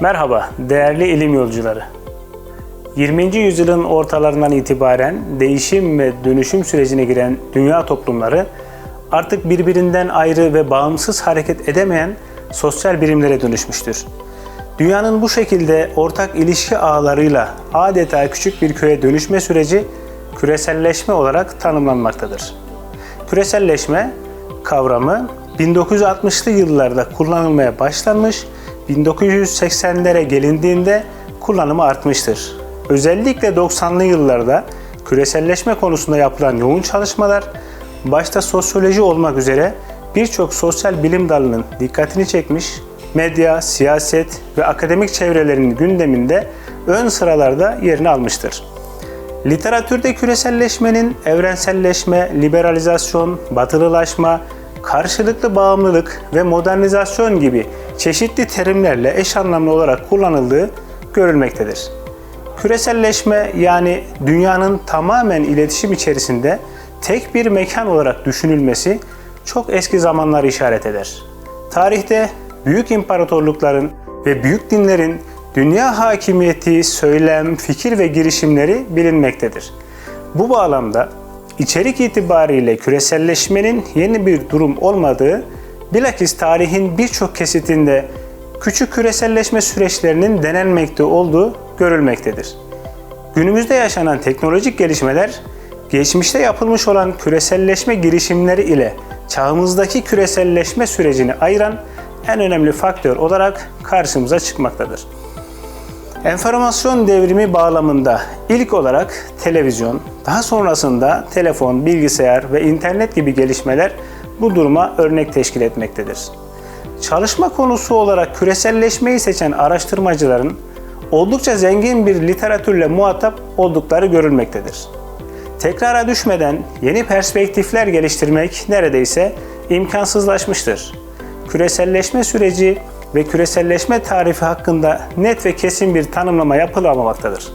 Merhaba değerli ilim yolcuları. 20. yüzyılın ortalarından itibaren değişim ve dönüşüm sürecine giren dünya toplumları artık birbirinden ayrı ve bağımsız hareket edemeyen sosyal birimlere dönüşmüştür. Dünyanın bu şekilde ortak ilişki ağlarıyla adeta küçük bir köye dönüşme süreci küreselleşme olarak tanımlanmaktadır. Küreselleşme kavramı 1960'lı yıllarda kullanılmaya başlanmış, 1980'lere gelindiğinde kullanımı artmıştır. Özellikle 90'lı yıllarda küreselleşme konusunda yapılan yoğun çalışmalar, başta sosyoloji olmak üzere birçok sosyal bilim dalının dikkatini çekmiş, medya, siyaset ve akademik çevrelerin gündeminde ön sıralarda yerini almıştır. Literatürde küreselleşmenin evrenselleşme, liberalizasyon, batılılaşma, karşılıklı bağımlılık ve modernizasyon gibi çeşitli terimlerle eş anlamlı olarak kullanıldığı görülmektedir. Küreselleşme yani dünyanın tamamen iletişim içerisinde tek bir mekan olarak düşünülmesi çok eski zamanları işaret eder. Tarihte büyük imparatorlukların ve büyük dinlerin dünya hakimiyeti, söylem, fikir ve girişimleri bilinmektedir. Bu bağlamda içerik itibariyle küreselleşmenin yeni bir durum olmadığı, bilakis tarihin birçok kesitinde küçük küreselleşme süreçlerinin denenmekte olduğu görülmektedir. Günümüzde yaşanan teknolojik gelişmeler, geçmişte yapılmış olan küreselleşme girişimleri ile çağımızdaki küreselleşme sürecini ayıran en önemli faktör olarak karşımıza çıkmaktadır. Enformasyon devrimi bağlamında ilk olarak televizyon, daha sonrasında telefon, bilgisayar ve internet gibi gelişmeler bu duruma örnek teşkil etmektedir. Çalışma konusu olarak küreselleşmeyi seçen araştırmacıların oldukça zengin bir literatürle muhatap oldukları görülmektedir. Tekrara düşmeden yeni perspektifler geliştirmek neredeyse imkansızlaşmıştır. Küreselleşme süreci ve küreselleşme tarifi hakkında net ve kesin bir tanımlama yapılamamaktadır.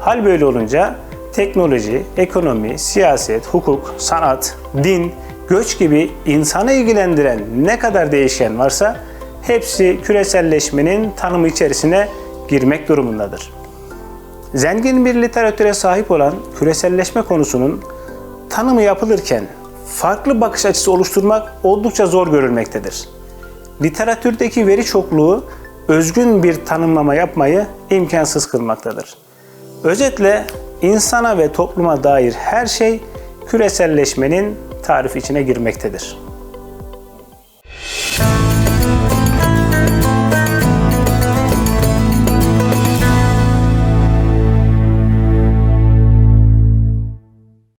Hal böyle olunca teknoloji, ekonomi, siyaset, hukuk, sanat, din, göç gibi insanı ilgilendiren ne kadar değişken varsa hepsi küreselleşmenin tanımı içerisine girmek durumundadır. Zengin bir literatüre sahip olan küreselleşme konusunun tanımı yapılırken farklı bakış açısı oluşturmak oldukça zor görülmektedir. Literatürdeki veri çokluğu özgün bir tanımlama yapmayı imkansız kılmaktadır. Özetle insana ve topluma dair her şey küreselleşmenin tarif içine girmektedir.